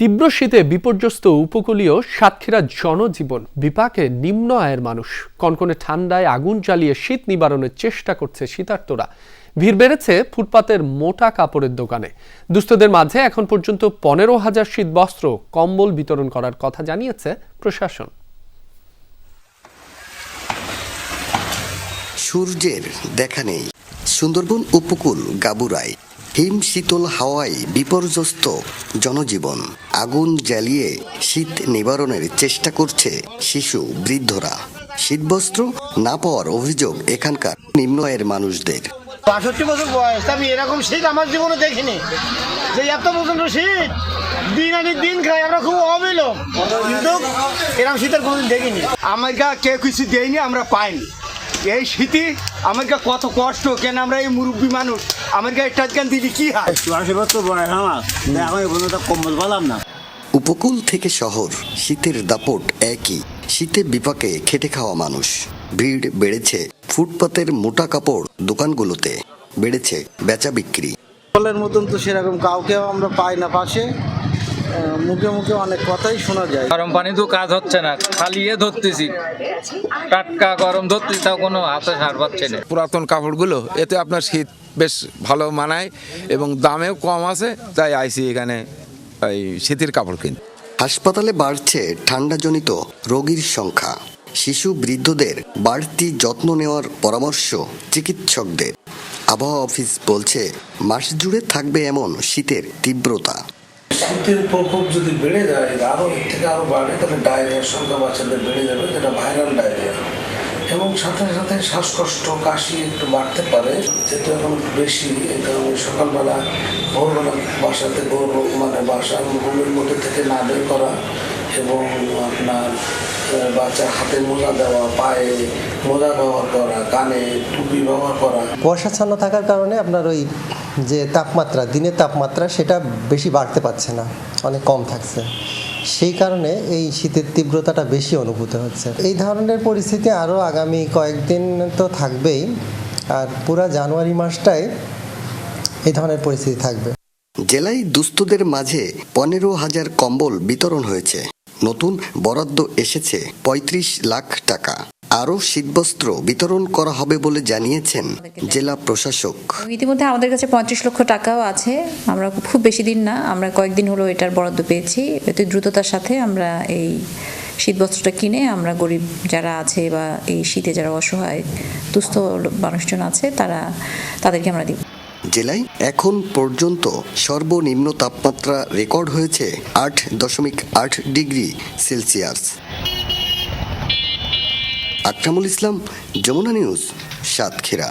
তীব্র শীতে বিপর্যস্ত উপকূলীয় সাতক্ষীরা জনজীবন। বিপাকে নিম্ন আয়ের মানুষ। কনকনে ঠান্ডায় আগুন জ্বালিয়ে শীত নিবারণের চেষ্টা করছে শীতার্তরা ভিড় বেড়েছে ফুটপাতের মোটা কাপড়ের দোকানে। দুস্থদের মাঝে এখন পর্যন্ত পনেরো হাজার শীত বস্ত্র কম্বল বিতরণ করার কথা জানিয়েছে প্রশাসন। সূর্যের দেখা নেই। সুন্দরবন উপকূল গাবুরায়। হিম শীতল হাওয়ায় বিপর্যস্ত জনজীবন। আগুন জ্বালিয়ে শীত নিবারণের চেষ্টা করছে শিশু, বৃদ্ধরা। শীতবস্ত্র না পাওয়ার অভিযোগ এখানকার নিম্ন আয়ের মানুষদের। বাষট্টি বছর বয়স, আমি এরকম শীত আমার জীবনে দেখিনি। যে এত প্রচণ্ড শীত, দিন আনি দিন খাই, আমরা খুব অবিলম কিন্তু এরকম শীতের কোনোদিন দেখিনি। আমাকে কেউ কিছু দেয়নি, আমরা পাইনি। এই শীতে আমাকে কত কষ্ট কেন আমরা এই মুরব্বী মানুষ? আমাকে একটা কেন দিদি কি হয়? চুরাশি বছর বয়স আমার। এখন পর্যন্ত কম্বল পেলাম না। উপকূল থেকে শহর শীতের দাপট একই। শীতের বিপাকে খেটে খাওয়া মানুষ। ভিড় বেড়েছে ফুটপাতের মোটা কাপড় দোকানগুলোতে। বেড়েছে বেচা বিক্রি। বলের মতন তো সেরকম কাউকেও আমরা পাই না পাশে। মুখে মুখে অনেক কথাই শোনা যায়। গরম পানি তো কাজ হচ্ছে না খালি এ ধরতেছি। টাটকা গরম ধরতেছি তাও কোনো হাতে সার পাচ্ছে না। পুরাতন কাপড়গুলো এতে আপনার শীত বেশ ভালো মানায় এবং দামেও কম আছে তাই আইসি এখানে এই শীতের কাপড় কিনতে। হাসপাতালে বাড়ছে ঠান্ডাজনিত রোগীর সংখ্যা। শিশু বৃদ্ধদের বাড়তি যত্ন নেওয়ার পরামর্শ চিকিৎসকদের। আবহাওয়া অফিস বলছে মাস জুড়ে থাকবে এমন শীতের তীব্রতা। শীতের প্রকোপ যদি বেড়ে যায় আরও এর থেকে আরও বাড়ে, তাহলে ডায়রিয়ার সংখ্যা বাচ্চাদের বেড়ে যাবে, যেটা ভাইরাল ডায়রিয়া এবং সাথে সাথে শ্বাসকষ্ট, কাশি একটু বাড়তে পারে, যেহেতু এখন বেশি, এই কারণে সকালবেলা ভোরবেলা বাসাতে ভোর মানে বাসার রুমের মধ্যে থেকে না বের করা এবং আপনার বাচ্চার হাতে মোজা দেওয়া, পায়ে মোজা ব্যবহার করা, কানে টুপি ব্যবহার করা। কুয়াশাচ্ছন্ন থাকার কারণে আপনার ওই যে তাপমাত্রা, দিনের তাপমাত্রা সেটা বেশি বাড়তে পারছে না, অনেক কম থাকছে। সেই কারণে এই শীতের তীব্রতাটা বেশি অনুভূত হচ্ছে। এই ধরনের পরিস্থিতি আরও আগামী কয়েকদিন তো থাকবেই, আর পুরা জানুয়ারি মাসটাই এই ধরনের পরিস্থিতি থাকবে। জেলায় দুস্থদের মাঝে পনেরো হাজার কম্বল বিতরণ হয়েছে। নতুন বরাদ্দ এসেছে ৩৫ লাখ টাকা। আরও শীতবস্ত্র বিতরণ করা হবে বলে জানিয়েছেন জেলা প্রশাসক। ইতিমধ্যে আমাদের কাছে পঁয়ত্রিশ লক্ষ টাকাও আছে। আমরা খুব বেশি দিন না আমরা কয়েকদিন হলো এটার বরাদ্দ পেয়েছি। এতে দ্রুততার সাথে আমরা এই শীতবস্ত্রটা কিনে আমরা গরিব যারা আছে বা এই শীতে যারা অসহায় দুস্থ মানুষজন আছে তারা তাদেরকে আমরা দিব। জেলায় এখন পর্যন্ত সর্বনিম্ন তাপমাত্রা রেকর্ড হয়েছে আট দশমিক আট degree Celsius. Akramul Islam Jamuna news Satkhira.